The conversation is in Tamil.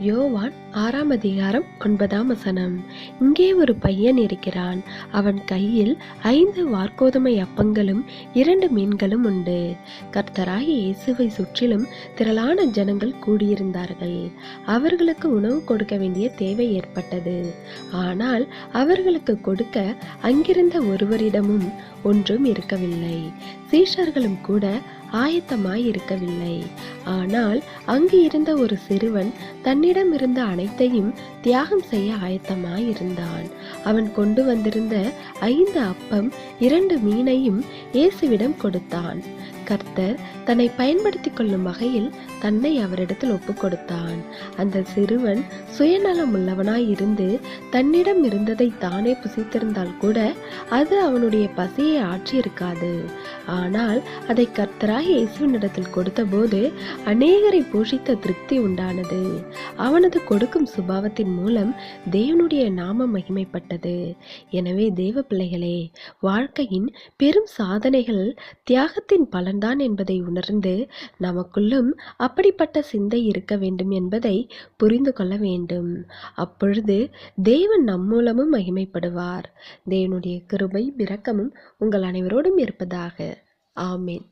யோவான் ஆறாம் அதிகாரம் ஒன்பதாம் வசனம். இங்கே ஒரு பையன் இருக்கிறான். அவன் கையில் ஐந்து வார்கோதுமை அப்பங்களும் இரண்டு மீன்களும் உண்டு. கர்த்தராகி இயேசுவை சுற்றிலும் திரளான ஜனங்கள் கூடியிருந்தார்கள். அவர்களுக்கு உணவு கொடுக்க வேண்டிய தேவை ஏற்பட்டது. ஆனால் அவர்களுக்கு கொடுக்க அங்கிருந்த ஒருவரிடமும் ஒன்றும் இருக்கவில்லை. சீஷர்களும் கூட ஆயத்தமாய் இருக்கவில்லை ஆனால் அங்கு இருந்த ஒரு சிறுவன் தன்னிடம் இருந்த அனைத்தையும் தியாகம் செய்ய ஆயத்தமாய் இருந்தான் அவன் கொண்டு வந்திருந்த ஐந்து அப்பம் இரண்டு மீனையும் இயேசுவிடம் கொடுத்தான். கர்த்தர் தன்னை பயன்படுத்திக் கொள்ளும் வகையில் தன்னை அவரிடத்தில் ஒப்பு கொடுத்தான் அந்த சிறுவன் சுயநலம் உள்ளவனாய் இருந்து தன்னிடம் இருந்ததை தானே புசித்திருந்தால் கூட அது அவனுடைய பசியை ஆற்றியிருக்காது. ஆனால் அதை கர்த்தராய் இயேசுவினிடத்தில் கொடுத்தபோது அநேகரை போஷித்த திருப்தி உண்டானது. அவனது கொடுக்கும் சுபாவத்தின் மூலம் தேவனுடைய நாமம் மகிமைப்பட்டது. எனவே தேவ பிள்ளைகளே வாழ்க்கையின் பெரும் சாதனைகள் தியாகத்தின் பலன்தான் என்பதை உணர்ந்து நமக்குள்ளும் அப்படிப்பட்ட சிந்தை இருக்க வேண்டும் என்பதை புரிந்து கொள்ள வேண்டும். அப்பொழுது தேவன் நம் மூலமும் மகிமைப்படுவார். தேவனுடைய கிருபை இரக்கமும் உங்கள் அனைவரோடும் இருப்பதாக. ஆமேன்.